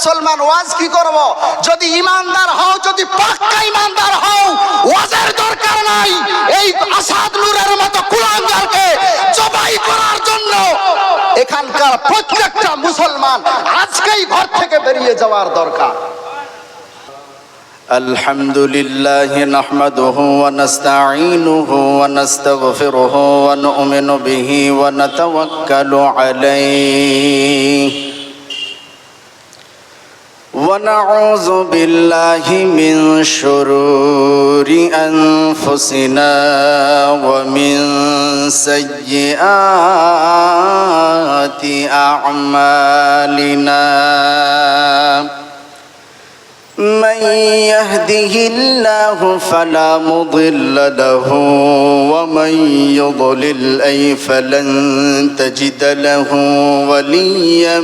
মুসলমান ওয়াজ কি করব যদি ইমানদার হও যদি পাক্কা ইমানদার হও ওয়াজের দরকার নাই এই আসাদ নূরের মতো কুলাঙ্গারকে জবাই করার জন্য এখানকার প্রত্যেকটা মুসলমান আজকেই ঘর থেকে বেরিয়ে যাওয়ার দরকার الحمد لله نحمده ونستعينه ونستغفره ونؤمن به ونتوكل عليه ونعوذ بالله من شرور أنفسنا ومن سيئات أعمالنا. من يهده الله فلا مضل له ومن يضلل أي فلن تجد له وليا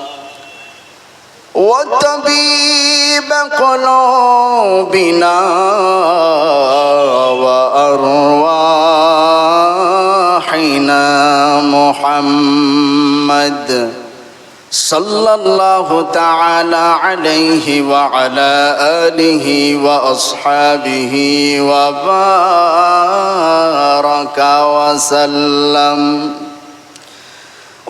وطبيب قلوبنا وأرواحنا محمد صلى الله تعالى عليه وعلى آله وأصحابه وبارك وسلم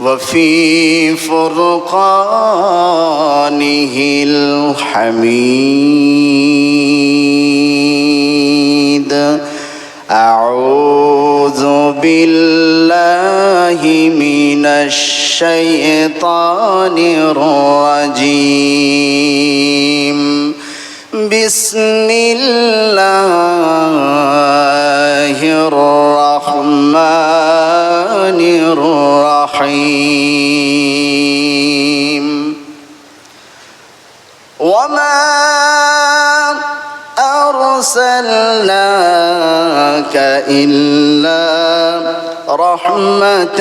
وفي فرقانه الحميد. أعوذ بالله من الشيطان الرجيم. بسم الله الرحمن الرحيم. وما أرسلناك إلا رحمة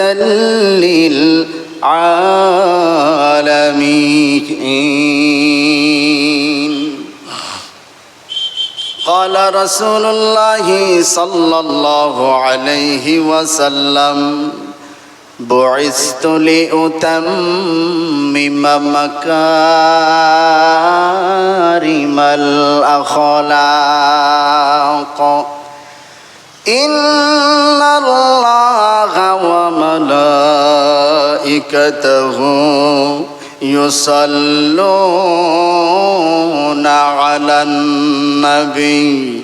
للعالمين. قال رسول الله صلى الله عليه وسلم بعثت لأتمم مكارم الأخلاق. إن الله وملائكته يصلون على النبي.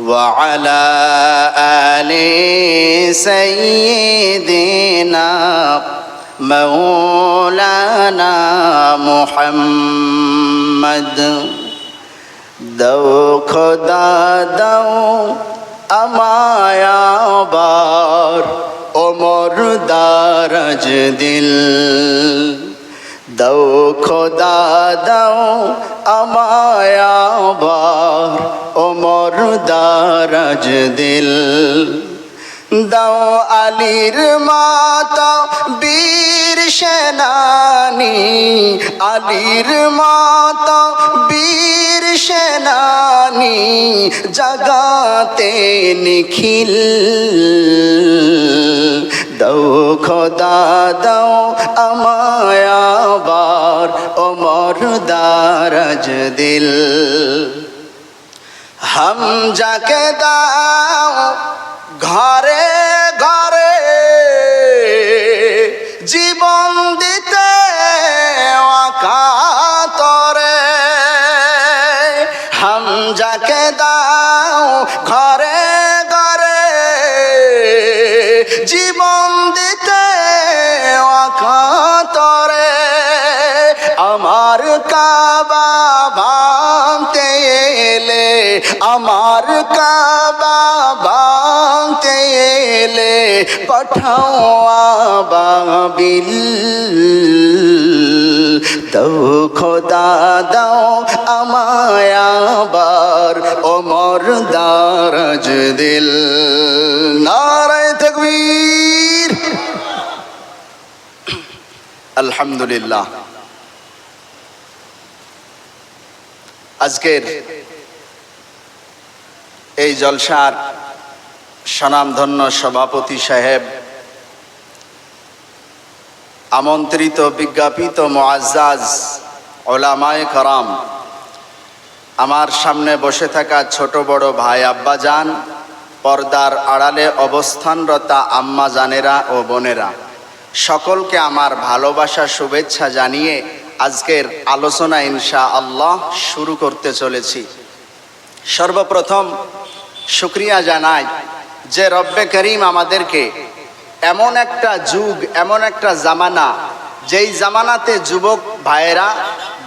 وعلى آل سيدنا مولانا محمد দাও খোদা দাও আমায় আবার ওমর দারাজ দিল দাও খোদা দাও আমায় আবার ওমর দারাজ দিল। দাও আলীর মাতা, বীর সেনানি। আলীর মাতা, বীর সেনানি, জগাতে নিখিল। দাও খোদা, দাও আমায় আবার ওমর দারাজ দিল। হাম যাকে দাও ঘরে ঘরে জীবন আমার কাবা ভাঙতে এলে পাঠাও খোদা, দাও আমায় আবার ওমর দারাজ দিল। নারায় তকবীর। আলহামদুলিল্লাহ। আজকের এই জলসার স্বনামধন্য সভাপতি সাহেব, আমন্ত্রিত বিজ্ঞাপিত মোয়াজ্জাজ ওলামায় করাম, আমার সামনে বসে থাকা ছোট বড় ভাই আব্বাজান, পর্দার আড়ালে অবস্থানরতা আম্মা জানেরা ও বোনেরা, সকলকে আমার ভালোবাসা শুভেচ্ছা জানিয়ে আজকের আলোচনা ইনশা আল্লাহ শুরু করতে চলেছি। সর্বপ্রথম শুক্রিয়া জানাই যে রব্বে করিম আমাদেরকে এমন একটা যুগ, এমন একটা জামানা, যেই জামানাতে যুবক ভাইয়েরা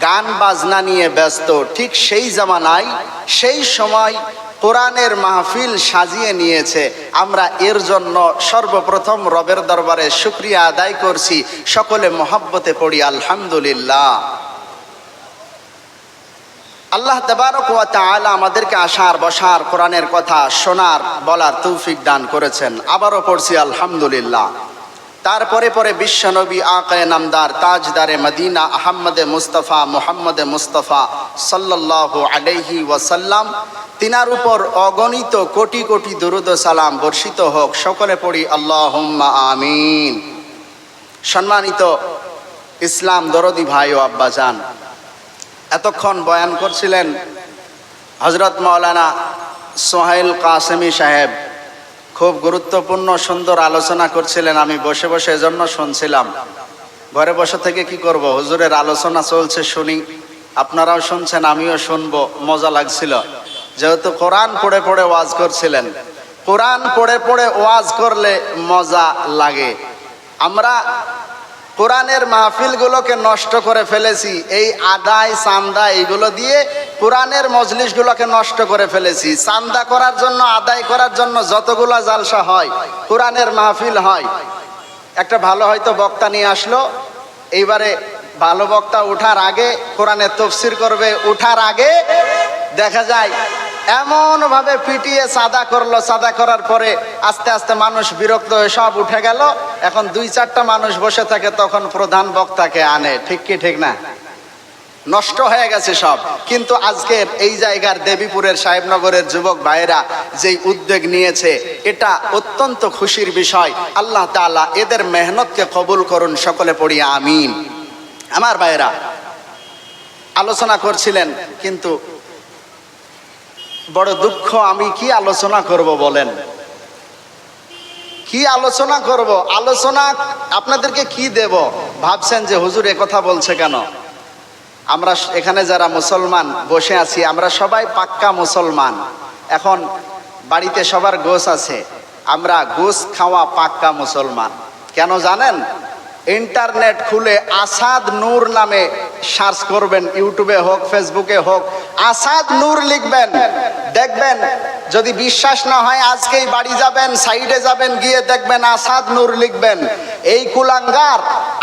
গান বাজনা নিয়ে ব্যস্ত, ঠিক সেই জামানায়, সেই সময় কোরআনের মাহফিল সাজিয়ে নিয়েছে। আমরা এর জন্য সর্বপ্রথম রবের দরবারে শুক্রিয়া আদায় করছি। সকলে মহাব্বতে পড়ি, আলহামদুলিল্লাহ। আল্লাহ তাআলা আমাদেরকে আসার বসার কোরআনের কথা শোনার, বলার তৌফিক দান করেছেন। আবারও পড়ছি, আলহামদুলিল্লাহ। তারপরে পরে বিশ্বনবী আকায় নামদার তাজদারে মদিনা আহম্মদে মুস্তফা মোহাম্মদে মুস্তফা সাল্লাল্লাহু আলাইহি ওয়াসাল্লাম, তিনার উপর অগণিত কোটি কোটি দুরুদ সালাম বর্ষিত হোক। সকলে পড়ি, আল্লাহুম্মা আমিন। সম্মানিত ইসলাম দরদি ভাই ও আব্বাজান এতক্ষণ বয়ান করছিলেন হজরত মাওলানা সোহাইল কাসেমি সাহেব। খুব গুরুত্বপূর্ণ সুন্দর আলোচনা করছিলেন, আমি বসে বসে এজন্য শুনছিলাম। ঘরে বসে থেকে কি করব? হুজুরের আলোচনা চলছে, শুনি। আপনারাও শুনছেন, আমিও শুনব, মজা লাগছিল। যেহেতু কোরআন পড়ে পড়ে ওয়াজ করছিলেন। কোরআন পড়ে পড়ে ওয়াজ করলে মজা লাগে। আমরা কোরআনের মাহফিলগুলোকে নষ্ট করে ফেলেছি, এই আদায়, চান্দা এইগুলো দিয়ে কোরআনের মজলিসগুলোকে নষ্ট করে ফেলেছি। চান্দা করার জন্য, আদায় করার জন্য যতগুলো জালসা হয়, কোরআনের মাহফিল হয়। একটা ভালো হয়তো বক্তা নিয়ে আসলো, এইবারে ভালো বক্তা ওঠার আগে কোরআনের তফসির করবে ওঠার আগে দেখা যায় এমন ভাবে পিটিয়ে সাদা করল, সাদা করার পরে আস্তে আস্তে মানুষ বিরক্ত হয়ে সব উঠে গেল। এখন দুই চারটা মানুষ বসে থাকে, তখন প্রধান বক্তাকে আনে। ঠিক কি, ঠিক না? নষ্ট হয়ে গেছে সব। কিন্তু আজকের এই জায়গার দেবীপুরের সাহেবনগরের যুবক ভাইয়েরা যেই উদ্যোগ নিয়েছে, এটা অত্যন্ত খুশির বিষয়। আল্লাহ তাআলা এদের মেহনতকে কবুল করুন, সকলে পড়ি, আমিন। আমার ভাইয়েরা, আলোচনা করছিলেন, কিন্তু বড় দুঃখ আমি কি আলোচনা করব বলেন? কি আলোচনা করব? আলোচনা আপনাদেরকে কি দেব? ভাবছেন যে হুজুর কথা বলছে কেন? আমরা এখানে যারা মুসলমান বসে আছি, আমরা সবাই পাক্কা মুসলমান। এখন বাড়িতে সবার গোস আছে। আমরা গোস খাওয়া পাক্কা মুসলমান। কেন জানেন? ইন্টারনেট খুলে আসাদ নূর নামে সার্চ করবেন, ইউটিউবে হোক, ফেসবুকে হোক, আসাদ নূর লিখবেন। দেখবেন, যদি বিশ্বাস না হয় আজকেই বাড়ি যাবেন, সাইডে যাবেন, গিয়ে দেখবেন আসাদ নূর লিখবেন। এই কুলাঙ্গার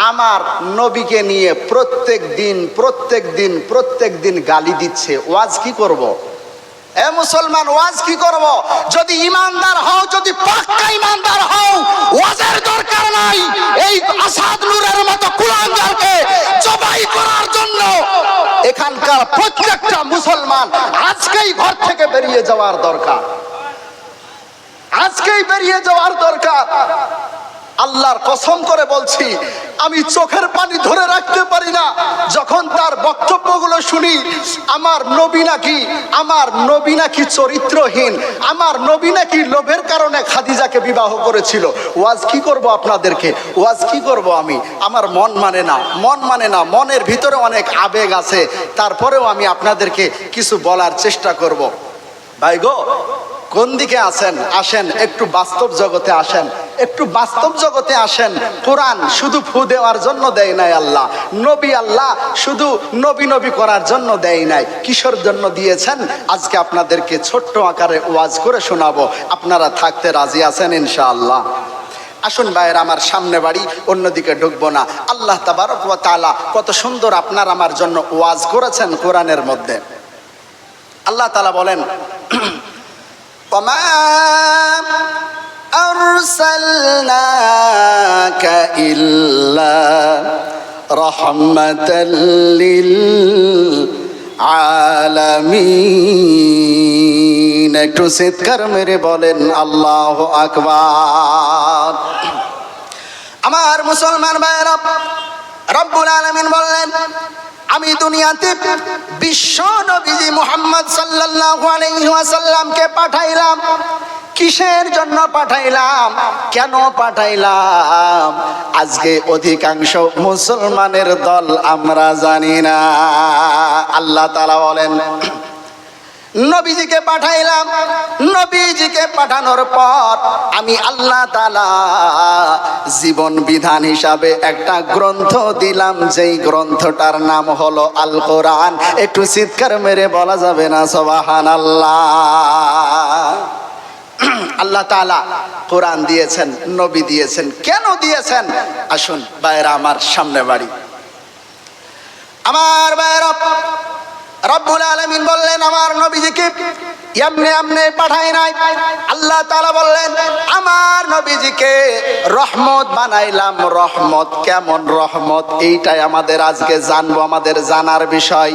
আমার নবীকে নিয়ে প্রত্যেক দিন প্রত্যেক দিন প্রত্যেক দিন গালি দিচ্ছে। ওয়াজ কি করব। এ মুসলমান, ওয়াজ কি করব? যদি ইমানদার হও, যদি পাক্কা ইমানদার হও, ওয়াজের দরকার নাই। এই আসাদ নূরের মতো কুলাঙ্গারকে জবাই করার জন্য এখানকার প্রত্যেকটা মুসলমান আজকেই ঘর থেকে বেরিয়ে যাওয়ার দরকার। আজকেই বেরিয়ে যাওয়ার দরকার। আল্লাহর কসম করে বলছি, আমি চোখের পানি ধরে রাখতে পারি না। যখন তার বক্তব্যগুলো শুনি, আমার নবী নাকি, আমার নবী নাকি চরিত্রহীন, আমার নবী নাকি লোভের কারণে খাদিজাকে বিবাহ করেছিল। ওয়াজ কি করব আপনাদেরকে? ওয়াজ কি করব আমি? আমার মন মানে না, মন মানে না, মনের ভিতরে অনেক আবেগ আছে। তারপরেও আমি আপনাদেরকে কিছু বলার চেষ্টা করব। ভাই গো কোন দিকে আসেন আসেন, একটু বাস্তব জগতে আসেন। একটু বাস্তব জগতে আসেন। কোরআন শুধু ফু দেওয়ার জন্য দেয় নাই আল্লাহ। নবী আল্লাহ শুধু নবী নবী করার জন্য দেয় নাই। কিশোর জন্য দিয়েছেন? আজকে আপনাদেরকে ছোট্ট আকারে ওয়াজ করে শোনাবো। আপনারা থাকতে রাজি আছেন ইনশাআল্লাহ? আসুন ভাইয়ের, আমার সামনে বাড়ি, অন্যদিকে ঢুকবো না। আল্লাহ তাবারক ওয়া তাআলা কত সুন্দর আপনার আমার জন্য ওয়াজ করেছেন কোরআনের মধ্যে। আল্লাহ তালা বলেন وما أرسلناك إلا رحمة للعالمين একটু চিৎকার মেরে বলেন আল্লাহ আকবার আমার মুসলমান ভাইয়েরা রব্বুল আলামিন বললেন আমি দুনিয়াতে বিশ্ব নবীজি মোহাম্মদ সাল্লাল্লাহু আলাইহি ওয়াসাল্লামকে পাঠাইলাম। কিসের জন্য পাঠাইলাম? কেন পাঠাইলাম? আজকে অধিকাংশ মুসলমানের দল আমরা জানি না। আল্লাহ তাআলা বলেন নবীজিকে পাঠাইলাম। নবীজিকে পাঠানোর পর আমি আল্লাহ তালা জীবন বিধান হিসাবে একটা গ্রন্থ দিলাম। যেই গ্রন্থটার নাম হলো আল কোরআন একটু চিৎকার মেরে বলা যাবে না? সবাহান আল্লাহ আল্লাহ তালা কোরআন দিয়েছেন, নবী দিয়েছেন। কেন দিয়েছেন? আসুন বাইরা আমার সামনে বাড়ি। আমার বাইরা রব্বুল আলমিন বললেন, আমার নবীজিকে এমনি এমনি পাঠাই নাই। আল্লাহ তালা বললেন, আমার নবীজিকে রহমত বানাইলাম। রহমত, কেমন রহমত? এইটাই আমাদের আজকে জানব, আমাদের জানার বিষয়।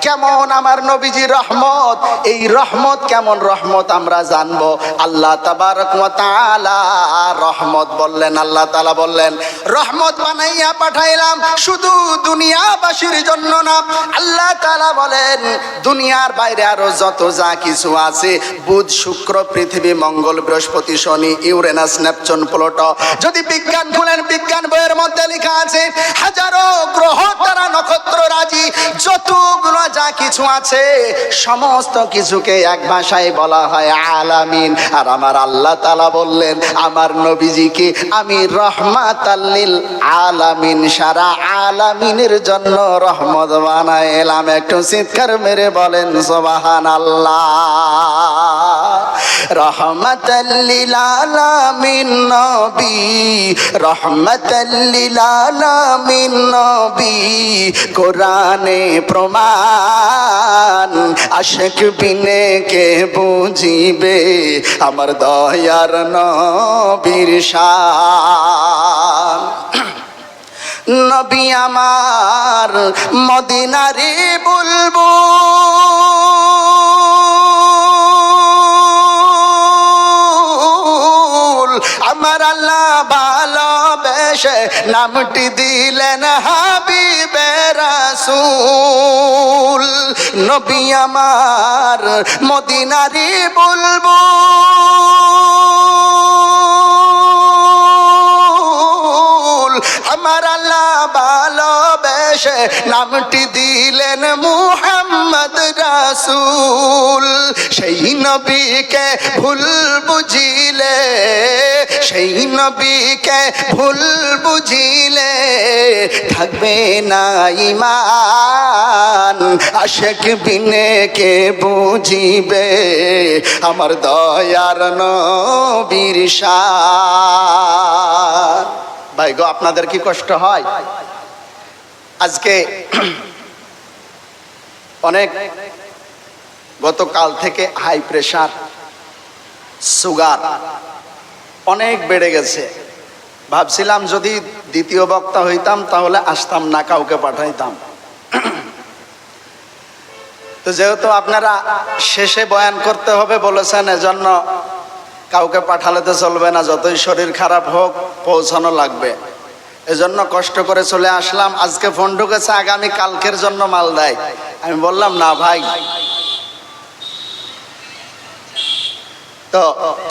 কেমন আমার নবীজি রহমত? এই রহমত কেমন রহমত আমরা জানব। আল্লাহ তাআলা রহমত বললেন, আল্লাহ তালা বললেন, রহমত বানাইয়া পাঠাইলাম শুধু দুনিয়াবাসীর জন্য না। আল্লাহ তালা বলেন দুনিয়ার বাইরে আরও যত যা কিছু আছে, বুধ, শুক্র, পৃথিবী, মঙ্গল, বৃহস্পতি, শনি, ইউরেনাস, নেপচুন, প্লুটো। যদি বিজ্ঞান খুলেন, বিজ্ঞান বইয়ের মধ্যে লেখা আছে, হাজারো গ্রহ, তারা নক্ষত্র, রাজি, যতগুলো যা কিছু আছে, সমস্ত কিছুকে এক ভাষায় বলা হয় আলামিন। আর আমার আল্লাহ তালা বললেন, আমার নবীজিকে আমি রহমাত আলামিন, সারা আলামিনের জন্য রহমত বানাইলাম। একটু চিৎকার মেরে বলেন সোবাহান আল্লাহ রহমতাল্লিল আলামিন নবী রহমতাল্লিল আলামিন নবী, কোরআনে প্রমাণ, আশেক বিনে কে বুঝিবে আমার দয়ার নবীর নবী আমার মদিনারে বলব। আমার আল্লাহ ভালোবেসে নামটি দিলেন হাবিবে রাসূল। নবী আমার মদিনারি বলব। ভালোবেসে নামটি দিলেন মুহাম্মদ রাসূল। সেই নবীকে ভুল বুঝিলে, সেই নবীকে ভুল বুঝিলে থাকবে না ইমান আশেক বিনে কে বুঝিবে, আমার দয়ার নবীর ভাই গো, আপনাদের কি কষ্ট হয়? আজকে অনেক গতকাল থেকে হাই প্রেশার সুগার অনেক বেড়ে গেছে। ভাবছিলাম যদি দ্বিতীয় বক্তা হইতাম, তাহলে আসতাম না, কাউকে পাঠাইতাম। তো যেহেতু আপনারা শেষে বয়ান করতে হবে বলেছেন, এজন্য কাউকে পাঠালে তো চলবে না, যতই শরীর খারাপ হোক, পৌঁছানো লাগবে। এজন্য কষ্ট করে চলে আসলাম। আজকে ফোন ঢুকেছে, আগামী কালকের জন্য মাল দেয়। আমি বললাম, না ভাই। তো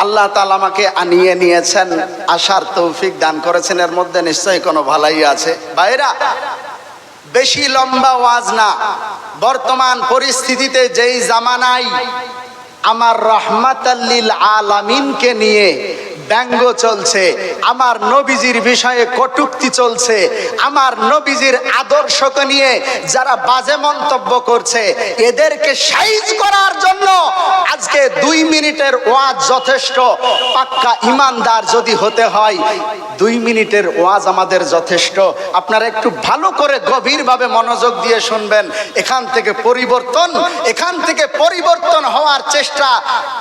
আল্লাহ আমাকে আনিয়ে নিয়েছেন, আসার তৌফিক দান করেছেন। এর মধ্যে নিশ্চয়ই কোনো ভালাই আছে। ভাইরা, বেশি লম্বা ওয়াজ না। বর্তমান পরিস্থিতিতে যেই জামানায় আমার রহমাতাল্লিল আলামিনকে নিয়ে ব্যঙ্গ চলছে। আমার নবীজির বিষয়ে কটুক্তি চলছে। আমার নবীজির আদর্শকে নিয়ে যারা বাজে মন্তব্য করছে, এদেরকে সাইজ করার জন্য আজকে দুই মিনিটের ওয়াজ যথেষ্ট। পাক্কা ইমানদার যদি হতে হয়, দুই মিনিটের ওয়াজ আমাদের যথেষ্ট। আপনারা একটু ভালো করে গভীরভাবে মনোযোগ দিয়ে শুনবেন। এখান থেকে পরিবর্তন, এখান থেকে পরিবর্তন হওয়ার চেষ্টা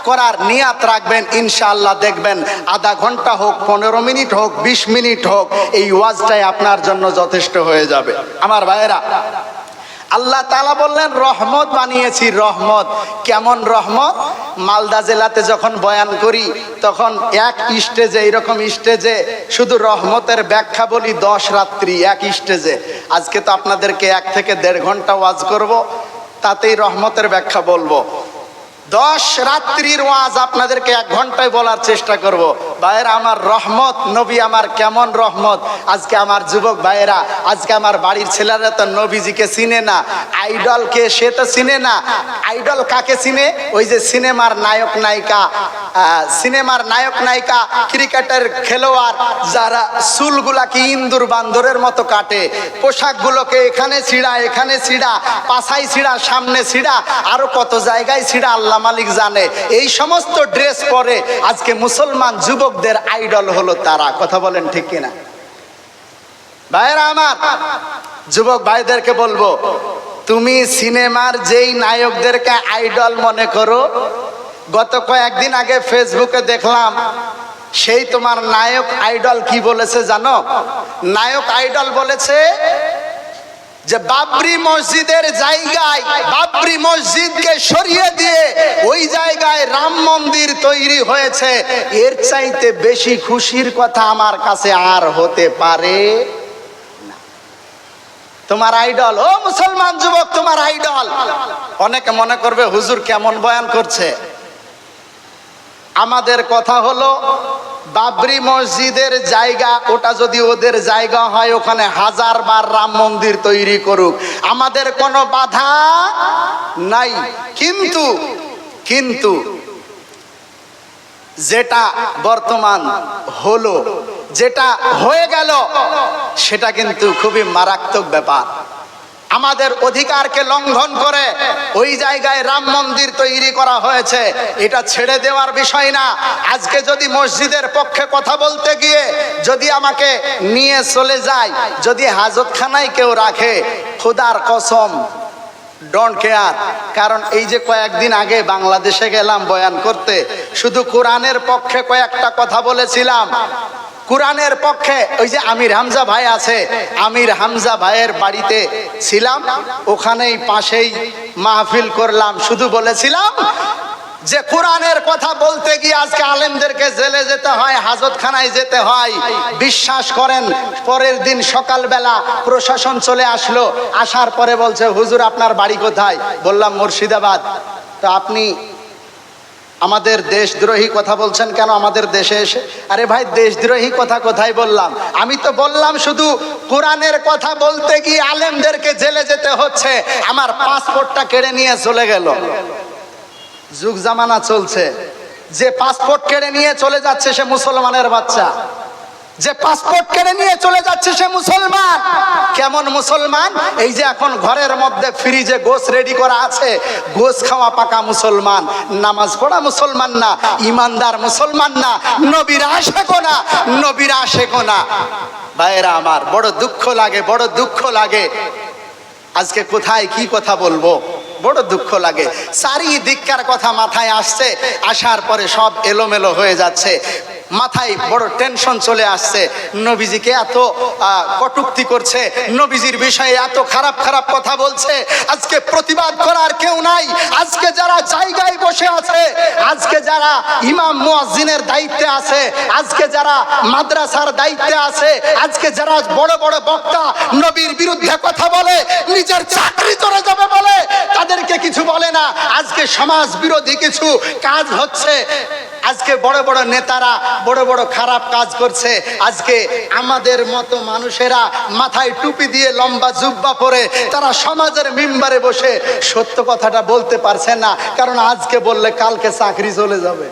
করার নিয়াত রাখবেন। ইনশাআল্লাহ দেখবেন আধা ঘণ্টা হোক, পনেরো মিনিট হোক, বিশ মিনিট হোক, এই ওয়াজটাই আপনার জন্য যথেষ্ট হয়ে যাবে। আমার ভাইয়েরা, আল্লাহ তালা বললেন, রহমত বানিয়েছি, রহমত। কেমন রহমত? মালদা জেলাতে যখন বয়ান করি, তখন এক স্টেজে এইরকম স্টেজে শুধু রহমতের ব্যাখ্যা বলি, দশ রাত্রি এক স্টেজে। আজকে তো আপনাদেরকে এক থেকে দেড় ঘণ্টা ওয়াজ করব, তাতেই রহমতের ব্যাখ্যা বলব। দশ রাত্রির ওয়াজ আপনাদেরকে এক ঘন্টায় বলার চেষ্টা করব। ভাইয়েরা, আমার রহমত, নবী আমার কেমন রহমত? আজকে আমার যুবক ভাইয়েরা, আজকে আমার বাড়ির ছেলেরা তো নবীজিকে চিনে না। আইডলকে সে তো চিনে না। আইডল কাকে চিনে? ওই যে সিনেমার নায়ক নায়িকা সিনেমার নায়ক নায়িকা, ক্রিকেটের খেলোয়াড়, যারা চুলগুলাকে ইন্দুর বান্দরের মতো কাটে। পোশাকগুলোকে এখানে ছিঁড়া এখানে ছিঁড়া পাছাই ছিঁড়া, সামনে ছিঁড়া, আরও কত জায়গায় ছিঁড়া, আল্লাহ মালিক জানে, এই সমস্ত ড্রেস পরে আজকে মুসলমান যুবকদের আইডল হলো তারা, কথা বলেন ঠিক কিনা? আমার, যুবক ভাইদেরকে বলব, তুমি সিনেমার যেই নায়কদেরকে আইডল মনে করো, গত কয়েকদিন আগে ফেসবুকে দেখলাম, সেই তোমার নায়ক আইডল কি বলেছে জানো? নায়ক আইডল বলেছে যে বাবরি মসজিদের জায়গায়, বাবরি মসজিদকে সরিয়ে দিয়ে ওই জায়গায় রাম মন্দির তৈরি হয়েছে। এর চাইতে বেশি খুশির কথা আমার কাছে আর হতে পারে তোমার আইডল, ও মুসলমান যুবক, তোমার আইডল। অনেকে মনে করবে, হুজুর কেমন বয়ান করছে? আমাদের কথা হলো বাবরি মসজিদের জায়গা, ওটা যদি ওদের জায়গা হয়, ওখানে হাজার বার রাম মন্দির তৈরি করুক। আমাদের কোনো বাধা নাই। কিন্তু কিন্তু যেটা বর্তমান হলো, যেটা হয়ে গেল, সেটা কিন্তু খুবই মারাত্মক ব্যাপার। আমাদের অধিকারকে লঙ্ঘন করে ওই জায়গায় রাম মন্দির তৈরি করা হয়েছে। এটা ছেড়ে দেওয়ার বিষয় না। আজকে যদি মসজিদের পক্ষে কথা বলতে গিয়ে যদি আমাকে নিয়ে চলে যায়, যদি হাজতখানায় কেউ রাখে, খুদার কসম ডোন্ট কেয়ার কারণ এই যে কয়েকদিন আগে বাংলাদেশে গেলাম বয়ান করতে, শুধু কোরআনের পক্ষে কয়েকটা কথা বলেছিলাম। কোরআনের পক্ষে ওই যে আমির হামজা ভাই আছে, আমির হামজা ভাইয়ের বাড়িতে ছিলাম, ওখানেই পাশেই মাহফিল করলাম। শুধু বলেছিলাম যে কোরআনের কথা বলতে গিয়ে আজকে আলেমদেরকে জেলে যেতে হয়, হাজতখানায় যেতে হয়। বিশ্বাস করেন, পরের দিন সকালবেলা প্রশাসন চলে আসলো, আসার পরে বলছে, হুজুর, আপনার বাড়ি কোথায়? বললাম, মুর্শিদাবাদ। তো আপনি আমাদের দেশদ্রোহী কথা বলছেন কেন? আমাদের দেশে এসে। আরে ভাই দেশদ্রোহী কথা কোথায় বললাম? আমি তো বললাম শুধু কোরআনের কথা বলতে গিয়ে আলেমদেরকে জেলে যেতে হচ্ছে। আমার পাসপোর্টটা কেড়ে নিয়ে চলে গেল। যুগ জামানা চলছে। যে পাসপোর্ট কেড়ে নিয়ে চলে যাচ্ছে সে মুসলমানের বাচ্চা। যে পাসপোর্ট কেড়ে নিয়ে চলে যাচ্ছে সে মুসলমান। কেমন মুসলমান? এই যে এখন ঘরের মধ্যে ফ্রিজে গোস রেডি করা আছে গোস খাওয়া পাকা মুসলমান। নামাজ পড়া মুসলমান না, ইমানদার মুসলমান না, নবীর আশেকো না, নবীর আশেকো না। ভাইয়েরা আমার, বড় দুঃখ লাগে, বড় দুঃখ লাগে। আজকে কোথায় কি কথা বলব? বড় দুঃখ লাগে। চারিদিককার কথা মাথায় আসছে, আসার পরে সব এলোমেলো হয়ে যাচ্ছে। মাথায় বড় টেনশন চলে আসছে। নবীজিকে এত কটুক্তি করছে, নবীজির বিষয়ে এত খারাপ খারাপ কথা বলছে। আজকে প্রতিবাদ করার কেউ নাই। আজকে যারা জায়গায় বসে আছে, আজকে যারা ইমাম মুয়াজ্জিনের দায়িত্বে আছে, আজকে যারা মাদ্রাসার দায়িত্বে আছে, আজকে যারা বড় বড় বক্তা নবীর বিরুদ্ধে কথা বলে, নিজের চাকরি চলে যাবে বলে, তাদেরকে কিছু বলে না। আজকে সমাজ বিরোধী কিছু কাজ হচ্ছে। আজকে বড় বড় নেতারা বড় বড় খারাপ কাজ করছে। আজকে আমাদের মতো মানুষেরা মাথায় টুপি দিয়ে লম্বা জুব্বা পরে তারা সমাজের মেম্বারে বসে সত্য কথাটা বলতে পারছে না। কারণ আজকে বললে কালকে চাকরি চলে যাবে।